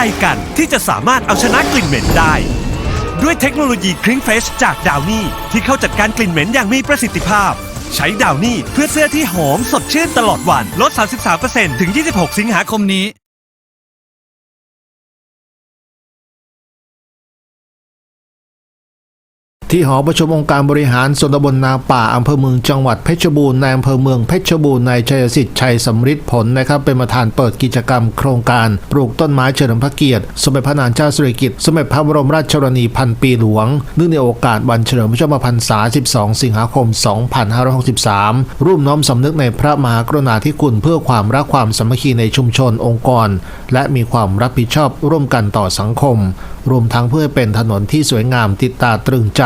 รกันที่จะสามารถเอาชนะกลิ่นเหม็นได้ ด้วยเทคโนโลยีคลิงเฟชจากดาวนี่ที่เข้าจัดการกลิ่นเหม็นอย่างมีประสิทธิภาพ ใช้ดาวนี่เพื่อเสื้อที่หอมสดชื่นตลอดวันลด 33%ถึง 26 สิงหาคมนี้ ที่หอประชุมองค์การบริหารส่วนตำบลนาป่าอำเภอเมืองจังหวัดเพชรบูรณ์ในอำเภอเมืองเพชรบูรณ์นายชัยสิทธิ์ชัยสำริดผลนะครับเป็นประธานเปิดกิจกรรมโครงการปลูกต้นไม้เฉลิมพระเกียรติ สมเด็จพระนางเจ้าสิริกิติ์สมเด็จพระบรมราชชนนีพันปีหลวงเนื่องในโอกาสวันเฉลิมพระชนมพรรษา 12 สิงหาคม 2563 ร่วมน้อมสำนึกในพระมหากรุณาธิคุณเพื่อความรักความสามัคคีในชุมชนองค์กร และมีความรับผิดชอบร่วมกันต่อสังคมรวมทั้งเพื่อเป็นถนนที่สวยงามติดตาตรึงใจ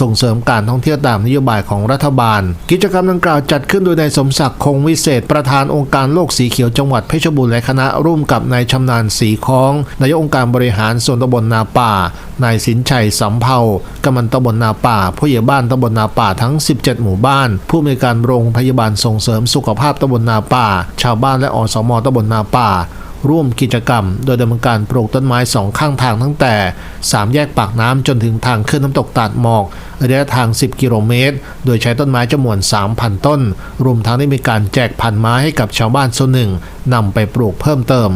ส่งเสริมการท่องเที่ยวตามนโยบายของรัฐบาล กิจกรรมดังกล่าวจัดขึ้นโดยนายสมศักดิ์คงวิเศษ ประธานองค์การโลกสีเขียวจังหวัดเพชรบูรณ์และคณะร่วมกับนายชำนาญสีคลองนายองค์การบริหารส่วนตำบลนาป่านายสินชัยสำเภากำมันตำบลนาป่าผู้ใหญ่บ้านตำบลนาป่าทั้ง 17 หมู่บ้าน ผู้อำนวยการโรงพยาบาลส่งเสริมสุขภาพตำบลนาป่า ชาวบ้านและอสมตำบลนาป่า ร่วมกิจกรรม โดยดำเนินการปลูกต้นไม้สองข้างทางตั้งแต่ 3 แยกปากน้ำจนถึงทางขึ้นน้ำตกตาดหมอกระยะทาง 10 กิโลเมตร โดยใช้ต้นไม้จำนวน 3,000 ต้น รวมทั้งได้มีการแจกพันไม้ให้กับชาวบ้านส่วนหนึ่งนำไปปลูกเพิ่มเติม